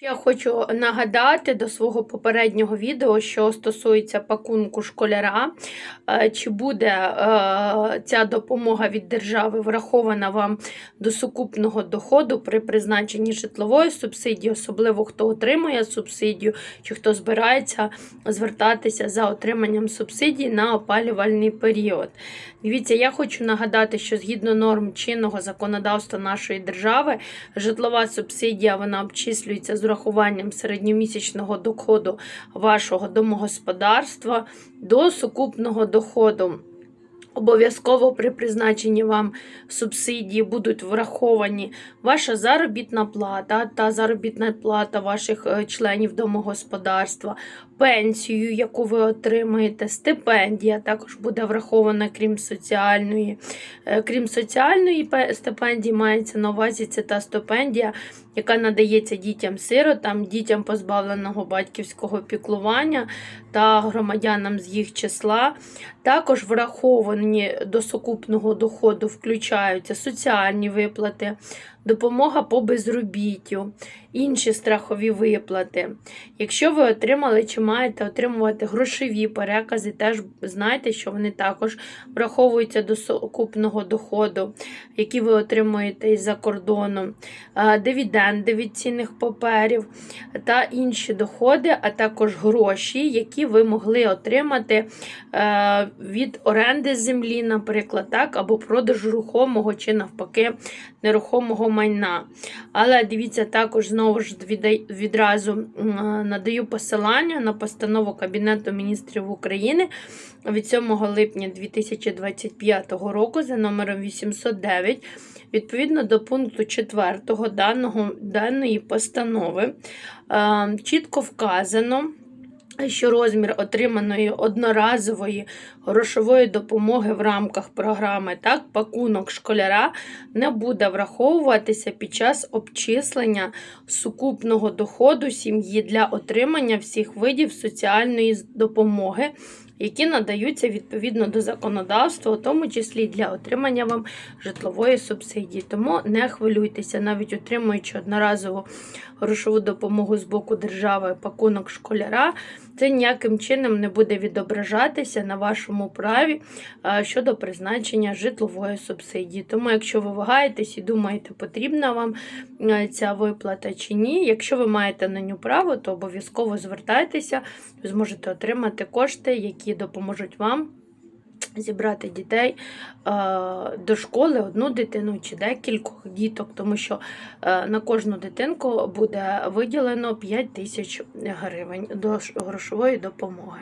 Я хочу нагадати до свого попереднього відео, що стосується пакунку школяра, е, чи буде е, ця допомога від держави врахована вам до сукупного доходу при призначенні житлової субсидії, особливо хто отримує субсидію, чи хто збирається звертатися за отриманням субсидій на опалювальний період. Дивіться, я хочу нагадати, що згідно норм чинного законодавства нашої держави, житлова субсидія вона обчислюється з урахуванням середньомісячного доходу вашого домогосподарства до сукупного доходу. Обов'язково при призначенні вам субсидії будуть враховані ваша заробітна плата та заробітна плата ваших е, членів домогосподарства, пенсію, яку ви отримаєте, стипендія також буде врахована, крім соціальної. Е, Крім соціальної стипендії, мається на увазі це та стипендія, яка надається дітям-сиротам, дітям позбавленого батьківського піклування та громадянам з їх числа. Також враховані до сукупного доходу включаються соціальні виплати, допомога по безробіттю, інші страхові виплати. Якщо ви отримали чи маєте отримувати грошові перекази, теж знайте, що вони також враховуються до сукупного доходу, який ви отримуєте із-за кордону, дивіденди від цінних паперів та інші доходи, а також гроші, які ви могли отримати е, від оренди землі, наприклад, так, або продажу рухомого чи навпаки нерухомого майна. Але дивіться, також знову ж відразу надаю посилання на постанову Кабінету міністрів України від 7 липня 2025 року за номером 809. Відповідно до пункту 4 даного, даної постанови е, чітко вказано, що розмір отриманої одноразової грошової допомоги в рамках програми так, пакунок школяра не буде враховуватися під час обчислення сукупного доходу сім'ї для отримання всіх видів соціальної допомоги, які надаються відповідно до законодавства, у тому числі для отримання вам житлової субсидії. Тому не хвилюйтеся, навіть отримуючи одноразову грошову допомогу з боку держави, пакунок школяра, це ніяким чином не буде відображатися на вашому праві щодо призначення житлової субсидії. Тому, якщо ви вагаєтесь і думаєте, потрібна вам ця виплата чи ні, якщо ви маєте на нього право, то обов'язково звертайтеся, ви зможете отримати кошти, які допоможуть вам. Зібрати дітей до школи одну дитину чи декількох діток, тому що на кожну дитинку буде виділено 5 тисяч гривень до грошової допомоги.